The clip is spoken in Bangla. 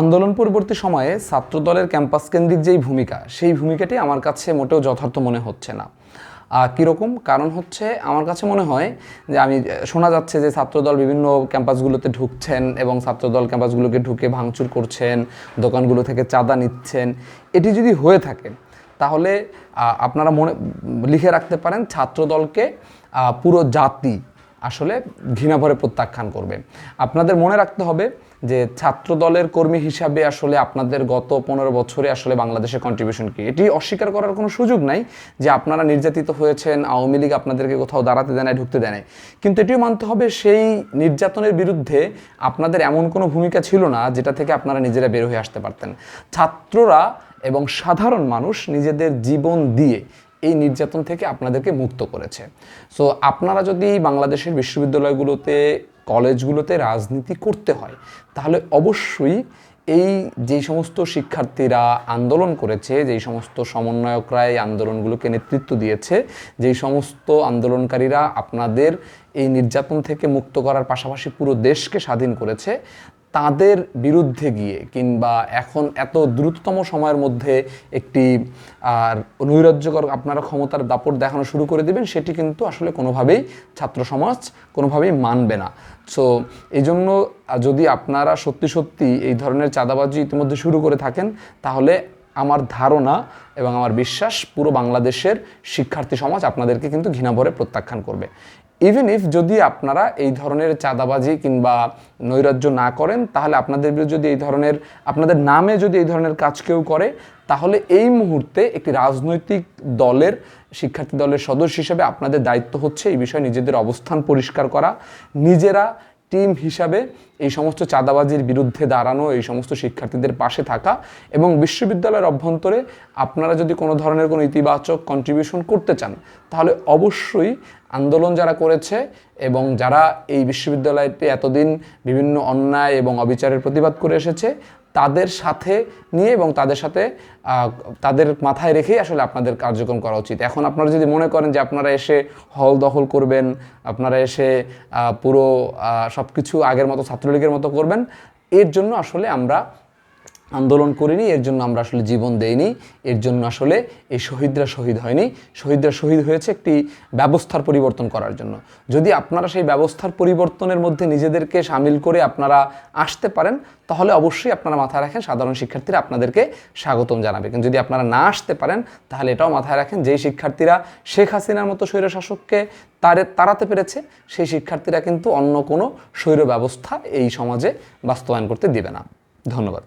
আন্দোলন পরবর্তী সময়ে ছাত্রদলের ক্যাম্পাস কেন্দ্রিক যেই ভূমিকা, সেই ভূমিকাটি আমার কাছে মোটেও যথার্থ মনে হচ্ছে না। কীরকম? কারণ হচ্ছে আমার কাছে মনে হয় যে আমি শোনা যাচ্ছে যে ছাত্রদল বিভিন্ন ক্যাম্পাসগুলোতে ঢুকছেন এবং ছাত্রদল ক্যাম্পাসগুলোকে ঢুকে ভাঙচুর করছেন, দোকানগুলো থেকে চাঁদা নিচ্ছেন। এটি যদি হয়ে থাকে, তাহলে আপনারা মনে লিখে রাখতে পারেন ছাত্রদলকে পুরো জাতি আসলে ঘৃণাভরে প্রত্যাখ্যান করবে। আপনাদের মনে রাখতে হবে যে ছাত্র দলের কর্মী হিসাবে আসলে আপনাদের গত পনেরো বছরে আসলে বাংলাদেশের কন্ট্রিবিউশন কি? এটি অস্বীকার করার কোনো সুযোগ নাই যে আপনারা নির্যাতিত হয়েছেন, আওয়ামী লীগ আপনাদেরকে কোথাও দাঁড়াতে দেয় নাই, ঢুকতে দেয় নাই। কিন্তু এটিও মানতে হবে সেই নির্যাতনের বিরুদ্ধে আপনাদের এমন কোনো ভূমিকা ছিল না যেটা থেকে আপনারা নিজেরা বের হয়ে আসতে পারতেন। ছাত্ররা এবং সাধারণ মানুষ নিজেদের জীবন দিয়ে এই নির্যাতন থেকে আপনাদেরকে মুক্ত করেছে। সো আপনারা যদি বাংলাদেশের বিশ্ববিদ্যালয়গুলোতে, কলেজগুলোতে রাজনীতি করতে হয়, তাহলে অবশ্যই এই যেই সমস্ত শিক্ষার্থীরা আন্দোলন করেছে যেই সমস্ত সমন্বয়করা এই আন্দোলনগুলোকে নেতৃত্ব দিয়েছে যেই সমস্ত আন্দোলনকারীরা আপনাদের এই নির্যাতন থেকে মুক্ত করার পাশাপাশি পুরো দেশকে স্বাধীন করেছে তাদের বিরুদ্ধে গিয়ে কিংবা এখন এত দ্রুততম সময়ের মধ্যে একটি, আর নৈরাজ্যকর আপনারা ক্ষমতার দাপট দেখানো শুরু করে দিবেন, সেটি কিন্তু আসলে কোনোভাবেই ছাত্র সমাজ কোনোভাবেই মানবে না। সো এই জন্য যদি আপনারা সত্যি সত্যি এই ধরনের চাঁদাবাজি ইতিমধ্যে শুরু করে থাকেন, তাহলে আমার ধারণা এবং আমার বিশ্বাস পুরো বাংলাদেশের শিক্ষার্থী সমাজ আপনাদেরকে কিন্তু ঘৃণাভরে প্রত্যাখ্যান করবে। ইভেন ইফ যদি আপনারা এই ধরনের চাঁদাবাজি কিংবা নৈরাজ্য না করেন, তাহলে আপনাদের বিরুদ্ধে যদি এই ধরনের, আপনাদের নামে যদি এই ধরনের কাজ কেউ করে, তাহলে এই মুহূর্তে একটি রাজনৈতিক দলের, শিক্ষার্থী দলের সদস্য হিসেবে আপনাদের দায়িত্ব হচ্ছে এই বিষয়ে নিজেদের অবস্থান পরিষ্কার করা, নিজেরা টিম হিসাবে এই সমস্ত চাঁদাবাজির বিরুদ্ধে দাঁড়ানো, এই সমস্ত শিক্ষার্থীদের পাশে থাকা এবং বিশ্ববিদ্যালয়ের অভ্যন্তরে আপনারা যদি কোনো ধরনের কোনো ইতিবাচক কন্ট্রিবিউশন করতে চান, তাহলে অবশ্যই আন্দোলন যারা করেছে এবং যারা এই বিশ্ববিদ্যালয়তে এতদিন বিভিন্ন অন্যায় এবং অবিচারের প্রতিবাদ করে এসেছে তাদের সাথে নিয়ে এবং তাদের সাথে তাদের মাথায় রেখেই আসলে আপনাদের কার্যক্রম করা উচিত। এখন আপনারা যদি মনে করেন যে আপনারা এসে হল দখল করবেন, আপনারা এসে পুরো সব কিছু আগের মতো ছাত্রলীগের মতো করবেন, এর জন্য আসলে আমরা আন্দোলন করিনি, এর জন্য আমরা আসলে জীবন দেইনি, এর জন্য আসলে এই শহীদরা শহীদ হয়নি। শহীদরা শহীদ হয়েছে একটি ব্যবস্থার পরিবর্তন করার জন্য। যদি আপনারা সেই ব্যবস্থার পরিবর্তনের মধ্যে নিজেদেরকে সামিল করে আপনারা আসতে পারেন, তাহলে অবশ্যই আপনারা মাথায় রাখেন, সাধারণ শিক্ষার্থীরা আপনাদেরকে স্বাগতম জানাবে। কিন্তু যদি আপনারা না আসতে পারেন, তাহলে এটাও মাথায় রাখেন, যেই শিক্ষার্থীরা শেখ হাসিনার মতো স্বৈরশাসককে তারে তাড়াতে পেরেছে, সেই শিক্ষার্থীরা কিন্তু অন্য কোনো স্বৈর ব্যবস্থা এই সমাজে বাস্তবায়ন করতে দিবে না। ধন্যবাদ।